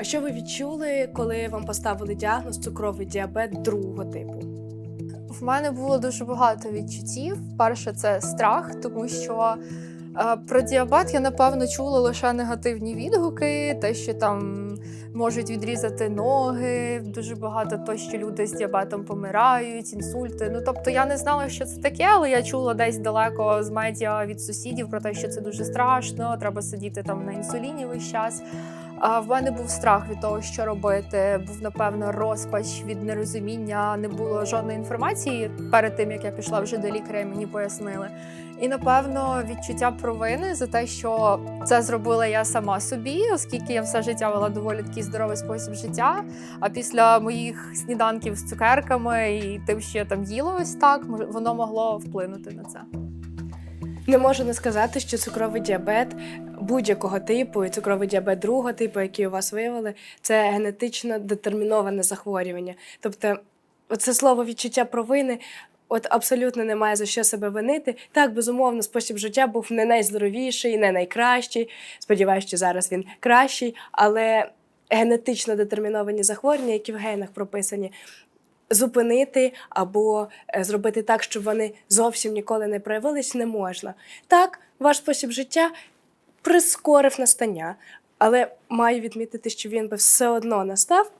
А що ви відчули, коли вам поставили діагноз цукровий діабет другого типу? В мене було дуже багато відчуттів. Перше, це страх, тому що е, про діабет я напевно чула лише негативні відгуки, те, що там можуть відрізати ноги, дуже багато то, що люди з діабетом помирають, інсульти. Ну тобто я не знала, що це таке, але я чула десь далеко з медіа від сусідів про те, що це дуже страшно, треба сидіти там на інсуліні весь час. А в мене був страх від того, що робити. Був напевно розпач від нерозуміння. Не було жодної інформації перед тим, як я пішла вже до лікаря, мені пояснили. І напевно відчуття провини за те, що це зробила я сама собі, оскільки я все життя вела доволі такий здоровий спосіб життя. А після моїх сніданків з цукерками і тим, що я там їла ось так, воно могло вплинути на це. Не можу не сказати, що цукровий діабет будь-якого типу, і цукровий діабет другого типу, який у вас виявили, це генетично детерміноване захворювання. Тобто, це слово відчуття провини. От абсолютно немає за що себе винити. Так, безумовно, спосіб життя був не найздоровіший, не найкращий. Сподіваюсь, що зараз він кращий, але генетично детерміновані захворювання, які в генах прописані, зупинити або е, зробити так, щоб вони зовсім ніколи не проявились, не можна. Так, ваш спосіб життя прискорив настання, але маю відмітити, що він би все одно настав,